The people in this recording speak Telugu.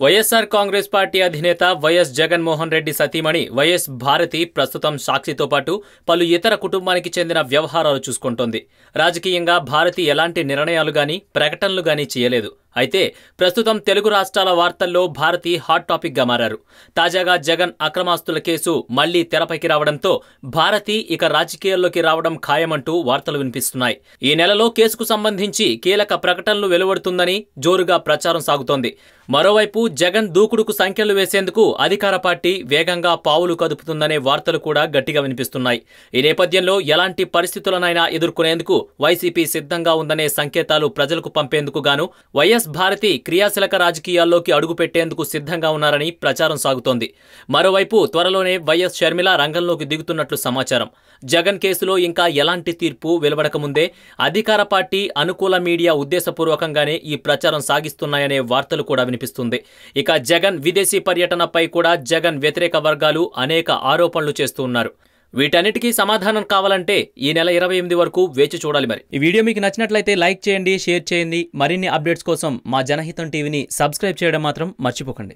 వైఎస్ఆర్ కాంగ్రెస్ పార్టీ అధినేత వైఎస్ జగన్మోహన్ రెడ్డి సతీమణి వైఎస్ భారతి ప్రస్తుతం సాక్షితో పాటు పలు ఇతర కుటుంబానికి చెందిన వ్యవహారాలు చూసుకుంటోంది. రాజకీయంగా భారతి ఎలాంటి నిర్ణయాలు గాని ప్రకటనలు గాని చేయలేదు. అయితే ప్రస్తుతం తెలుగు రాష్ట్రాల వార్తల్లో భారతి హాట్ టాపిక్గా మారారు. తాజాగా జగన్ అక్రమాస్తుల కేసు మళ్ళీ తెరపైకి రావడంతో భారతి ఇక రాజకీయాల్లోకి రావడం ఖాయమంటూ వార్తలు వినిపిస్తున్నాయి. ఈ నెలలో కేసుకు సంబంధించి కీలక ప్రకటనలు వెలువడుతుందని జోరుగా ప్రచారం సాగుతోంది. మరోవైపు జగన్ దూకుడుకు సంఖ్యలు వేసేందుకు అధికార పార్టీ వేగంగా పావులు కదుపుతుందనే వార్తలు కూడా గట్టిగా వినిపిస్తున్నాయి. ఈ నేపథ్యంలో ఎలాంటి పరిస్థితులనైనా ఎదుర్కొనేందుకు వైసీపీ సిద్ధంగా ఉందనే సంకేతాలు ప్రజలకు పంపేందుకు గాను వైఎస్ భారతి క్రియాశీలక రాజకీయాల్లోకి అడుగుపెట్టేందుకు సిద్ధంగా ఉన్నారని ప్రచారం సాగుతోంది. మరోవైపు త్వరలోనే వైఎస్ షర్మిల రంగంలోకి దిగుతున్నట్లు సమాచారం. జగన్ కేసులో ఇంకా ఎలాంటి తీర్పు వెలువడకముందే అధికార పార్టీ అనుకూల మీడియా ఉద్దేశపూర్వకంగానే ఈ ప్రచారం సాగిస్తున్నాయనే వార్తలు కూడా వినిపిస్తుంది. ఇక జగన్ విదేశీ పర్యటనపై కూడా జగన్ వ్యతిరేక వర్గాలు అనేక ఆరోపణలు చేస్తూ ఉన్నారు. వీటన్నిటికీ సమాధానం కావాలంటే ఈ నెల ఇరవై ఎనిమిది వరకు వేచి చూడాలి మరి. ఈ వీడియో మీకు నచ్చినట్లయితే లైక్ చేయండి షేర్ చేయండి. మరిన్ని అప్డేట్స్ కోసం మా జనహితం టీవీని సబ్స్క్రైబ్ చేయడం మాత్రం మర్చిపోకండి.